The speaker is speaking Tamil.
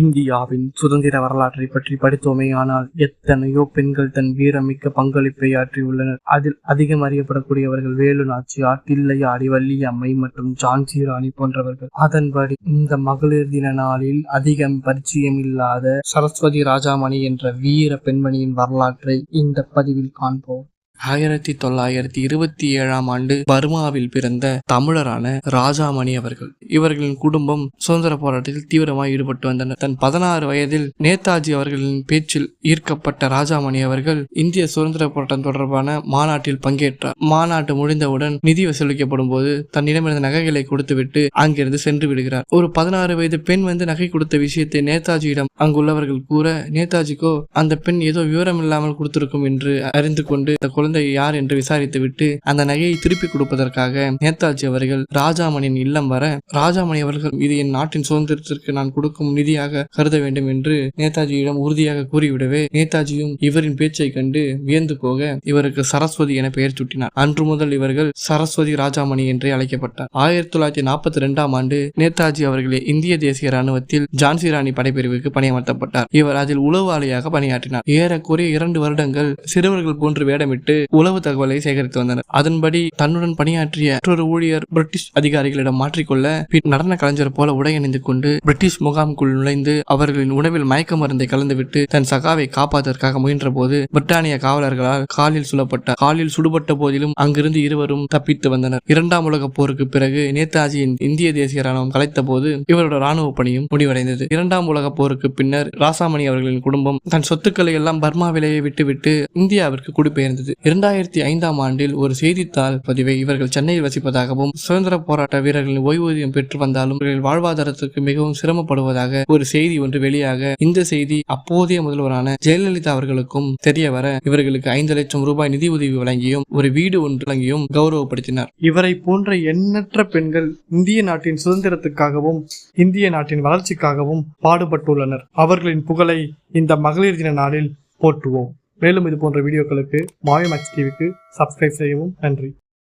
இந்தியாவின் சுதந்திர வரலாற்றை பற்றி படித்தோமேயானால் எத்தனையோ பெண்கள் தன் வீரமிக்க பங்களிப்பை ஆற்றியுள்ளனர். அதில் அதிகம் அறியப்படக்கூடியவர்கள் வேலு நாச்சியார் தில்லையாடி வள்ளியம்மை மற்றும் ஜான்சி ராணி போன்றவர்கள். அதன்படி இந்த மகளிர் தின நாளில் அதிகம் பரிச்சயம் இல்லாத சரஸ்வதி ராஜாமணி என்ற வீர பெண்மணியின் வரலாற்றை இந்த பதிவில் காண்போம். ஆயிரத்தி தொள்ளாயிரத்தி இருபத்தி ஏழாம் ஆண்டு பர்மாவில் பிறந்த தமிழரான ராஜாமணி அவர்கள். இவர்களின் குடும்பம் சுதந்திர போராட்டத்தில் தீவிரமாக ஈடுபட்டு வந்தனர். தன் பதினாறு வயதில் நேதாஜி அவர்களின் பேச்சில் ஈர்க்கப்பட்ட ராஜாமணி அவர்கள் இந்திய சுதந்திர போராட்டம் தொடர்பான மாநாட்டில் பங்கேற்றார். மாநாட்டு முடிந்தவுடன் நிதி வசூலிக்கப்படும் போது தன்னிடமிருந்த நகைகளை கொடுத்துவிட்டு அங்கிருந்து சென்று விடுகிறார். ஒரு பதினாறு வயது பெண் வந்து நகை கொடுத்த விஷயத்தை நேதாஜியிடம் அங்குள்ளவர்கள் கூற நேதாஜிக்கோ அந்த பெண் ஏதோ விவரம் இல்லாமல் கொடுத்திருக்கும் என்று அறிந்து கொண்டு குழந்தை யார் என்று விசாரித்துவிட்டு அந்த நகையை திருப்பி கொடுப்பதற்காக நேதாஜி அவர்கள் ராஜாமணியின் இல்லம் வர ராஜாமணி அவர்கள் இது என் நாட்டின் சுதந்திரத்திற்கு நான் கொடுக்கும் நிதியாக கருத வேண்டும் என்று நேதாஜியிடம் உறுதியாக கூறிவிடவே நேதாஜியும் இவரின் பேச்சை கண்டு வியந்து போக இவருக்கு சரஸ்வதி என பெயர் சூட்டினார். அன்று முதல் இவர்கள் சரஸ்வதி ராஜாமணி என்றே அழைக்கப்பட்டார். ஆயிரத்தி தொள்ளாயிரத்தி நாற்பத்தி ரெண்டாம் ஆண்டு நேதாஜி அவர்களே இந்திய தேசிய ராணுவத்தில் ஜான்சி ராணி படைப்பிரிவுக்கு பணியமர்த்தப்பட்டார். இவர் அதில் உளவாளியாக பணியாற்றினார். ஏறக்குறைய இரண்டு வருடங்கள் சிறுவர்கள் போன்று வேடமிட்டு உளவு தகவலை சேகரித்து வந்தனர். அதன்படி தன்னுடன் பணியாற்றிய மற்றொரு ஊழியர் பிரிட்டிஷ் அதிகாரிகளிடம் மாற்றிக்கொள்ள பின் நடன கலைஞர் போல உடை அணிந்து கொண்டு பிரிட்டிஷ் முகாமுக்குள் நுழைந்து அவர்களின் உணவில் மயக்க மருந்தை கலந்துவிட்டு தன் சகாவை காப்பாற்றுவதற்காக முயன்ற போது பிரிட்டானிய காவலர்களால் காலில் சுழப்பட்ட காலில் சுடுபட்ட போதிலும் அங்கிருந்து இருவரும் தப்பித்து வந்தனர். இரண்டாம் உலகப் போருக்கு பிறகு நேதாஜியின் இந்திய தேசிய ராணுவம் கலைத்த போது இவரோட ராணுவ பணியும் முடிவடைந்தது. இரண்டாம் உலகப் போருக்கு பின்னர் ராசாமணி அவர்களின் குடும்பம் தன் சொத்துக்களை எல்லாம் பர்மாவிலேயே விட்டுவிட்டு இந்தியாவிற்கு குடிபெயர்ந்தது. இரண்டாயிரத்தி ஐந்தாம் ஆண்டில் ஒரு செய்தித்தாள் பதிவை இவர்கள் சென்னையில் வசிப்பதாகவும் சுதந்திர போராட்ட வீரர்களின் ஓய்வூதியம் பெற்று வந்தாலும் இவர்கள் வாழ்வாதாரத்திற்கு மிகவும் சிரமப்படுவதாக ஒரு செய்தி ஒன்று வெளியாக இந்த செய்தி அப்போதைய முதல்வரான ஜெயலலிதா அவர்களுக்கும் தெரிய வர இவர்களுக்கு ஐந்து லட்சம் ரூபாய் நிதி உதவி வழங்கியும் ஒரு வீடு ஒன்று வழங்கியும் கௌரவப்படுத்தினார். இவரை போன்ற எண்ணற்ற பெண்கள் இந்திய நாட்டின் சுதந்திரத்துக்காகவும் இந்திய நாட்டின் வளர்ச்சிக்காகவும் பாடுபட்டுள்ளனர். அவர்களின் புகழை இந்த மகளிர் தின நாளில் போற்றுவோம். மேலும் இது போன்ற வீடியோக்களுக்கு மாயமேக்ஸ் டிவிக்கு சப்ஸ்கிரைப் செய்யவும் நன்றி.